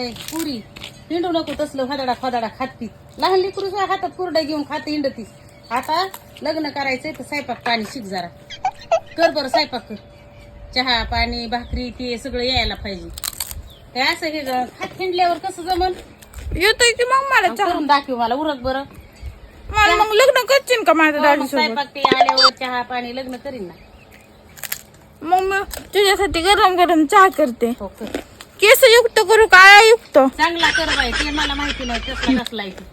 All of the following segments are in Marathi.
काय पुरी. हिंडू नको तसलं फदाडा फदाडा खाती. लहान लेकरू सुद्धा हातात कुरडा घेऊन खाते हिंडतीस आता लग्न करायचंय तर स्वयंपाक पाणी शिक जरा. कर बरं स्वयंपाक कर. चहा पाणी भाकरी ते सगळं यायला पाहिजे. काय असं हे ग- खात हिंडल्यावर कसं जमन? येतोय की मग मला चहा? करून दाखव मला उरक बरं. मला मग लग्न करशील का माझ्या हो, मग स्वयंपाक ते आल्यावर चहा पाणी लग्न करीन ना. मग मी तुझ्यासाठी गरम गरम चहा करते. हो कर. केस युक्त करू काय युक्त चांगला कर बाई ते मला माहिती नाही कसला कसला आहे ते.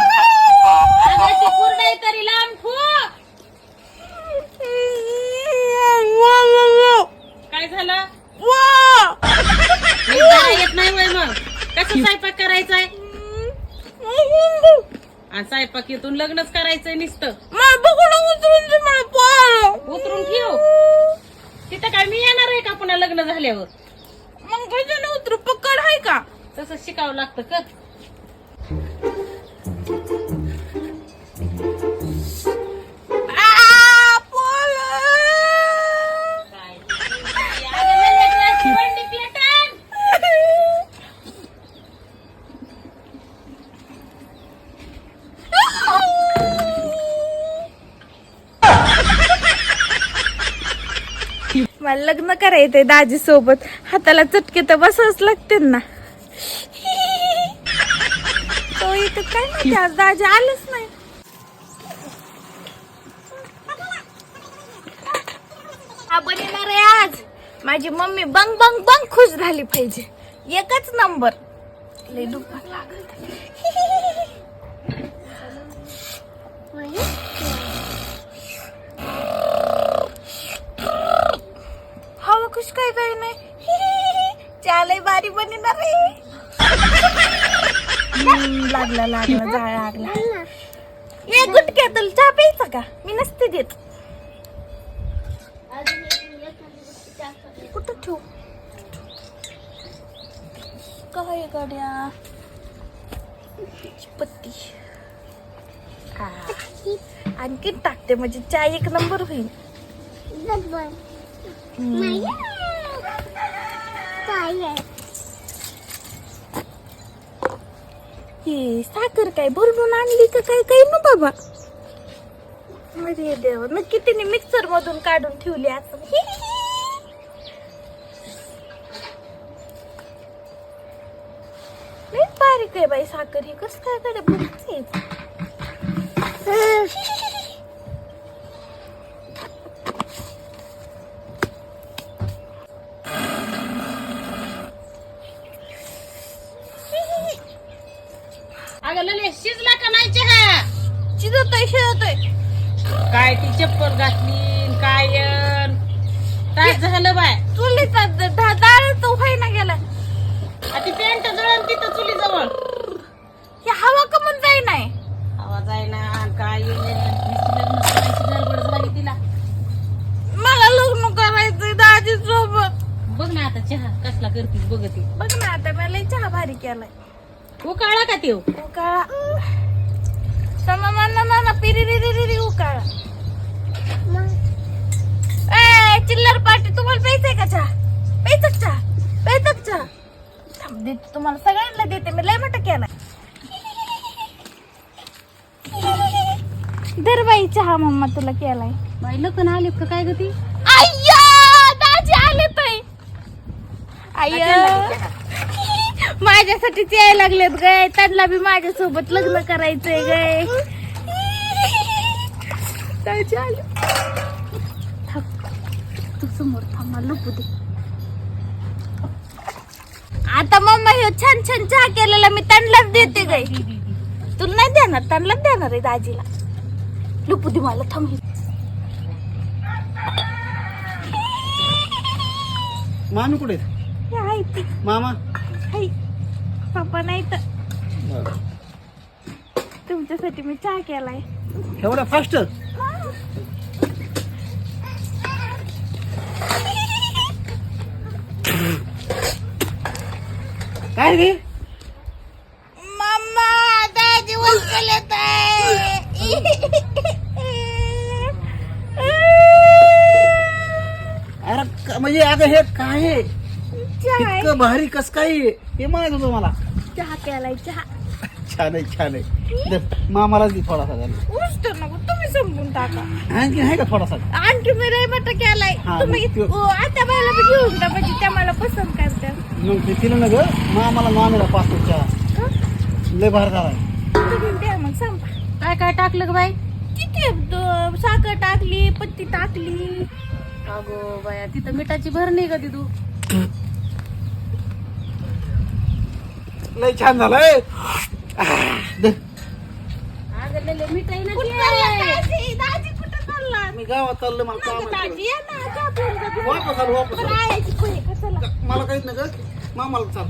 अगं, ती कुरडई तरी लांब ठो काय झालं नीट धरा येत नाही वय मग कसं स्वयंपाक करायचाय आणि स्वयंपाक येतून लग्नच करायचंय नुसतं. मला बघून उतरून दे मला पोहायला. उतरून ठेव. तिथं काय मी येणार आहे का पुन्हा लग्न झाल्यावर? मग कशाने उतरू पकड आहे का? तसं शिकावं लागतं कर मला लग्न करायचंय दाजी सोबत हाताला चटके तर बसावच लागते ना. तो इथं काय माहिती आज दाजी आलच नाही. हा बनणार आहे आज. माझी मम्मी बंग बंग बंग खुश झाली पाहिजे. एकच नंबर. लय दुपार लागत खुश काय काय नाही चालय बारी बनणार रे। लागला लागला जाळ लागला. ये गुटक्या तुला चहा प्यायचा का मी नसते देत. कुठं ठेवू? काय गड्या? पत्ती. आणखी टाकते म्हणजे चहा एक नंबर होईल. हम्म. ही साखर काय भरडून आणली का काय? काय ना बाबा. अरे देवा नक्की तिने मिक्सर मधून काढून ठेवली असं बारीक आहे बाई साखर. ही कस काय कडे बघते अगं लले शिजला का नाही चहा? शिजतोय शिजतोय. काय ती चप्पल घातली काय अन. तास झालं बाय. चुलीचा डाळ तो ना गेला. आ ती पॅन्ट जळण तिथं चुली जवळ हे हवा कमून जाई नाही आवाज आहे ना काय येणे लग्न करायची गडबड झाली तिला. मला लग्न करायचंय दाजी सोबत बघ ना आता चहा कसला करतीस बघते बघ ना आता मला चहा भारी केलाय. उकाळा का तेव उकाळा. उकाळा. चिल्लर पार्टी तुम्हाला प्यायचंय का चहा? प्यायचं चहा. प्यायचं चहा. देते तुम्हाला. सगळ्यांना देते. मी लय मोठा केलाय. धर बाई चहा मम्मा तुला केलाय. बाई लग्न आले का काय ग ती? अय्या दाजी आले ताई अय्या माझ्यासाठीच यायला लागलेत गाय त्यांना बी माझ्यासोबत लग्न करायचंय गाय. तू समोर थांब लपू दे. आता मम्मा हे छान छान चहा केलेला मी त्यांनाच देते गाय तुला नाही देणार? त्यांनाच देणार आहे दाजीला लपू दे मला थांब. मामी कुठे? हे मामा? पप्पा नाही तर. तुमच्यासाठी मी चहा केलाय. एवढा फास्ट काय रे? मम्मा दादी उचलत अरे म्हणजे अगं हे काय आहे? इतकं भारी कस काय? हे म्हणायचं होतं मला. चहा केलाय चहा. छान आहे छान आहे. दे, मामालाच दे थोडासा. उष्ट नको तुम्ही संपून टाका. आणखी आहे का थोडासा? आणखी मी रेमट केलाय. हा, तुम्ही मग त्यो- ओ, आता बायला बी घेऊन जा म्हणजे त्या मला पसंत करतात. मग ते तिला ना ग मामाला मामीला पाचतो चहा. का? लय भार झालाय तुम्ही द्या मग संपा काय काय टाकलं ग बाई? किती द- साखर टाकली पत्ती टाकली. अगो बाया तिथं मिठाची भर नाही का ती तू लय छान झालंय दे, अगं लय लय मिठाई ना कुठं ती. चालला दाजी दाजी? कुठं चालला? मी गावात चाललो मला काम आहे. वापस आलो वापस आलो. मला काहीच नाही ग मामाला चाल.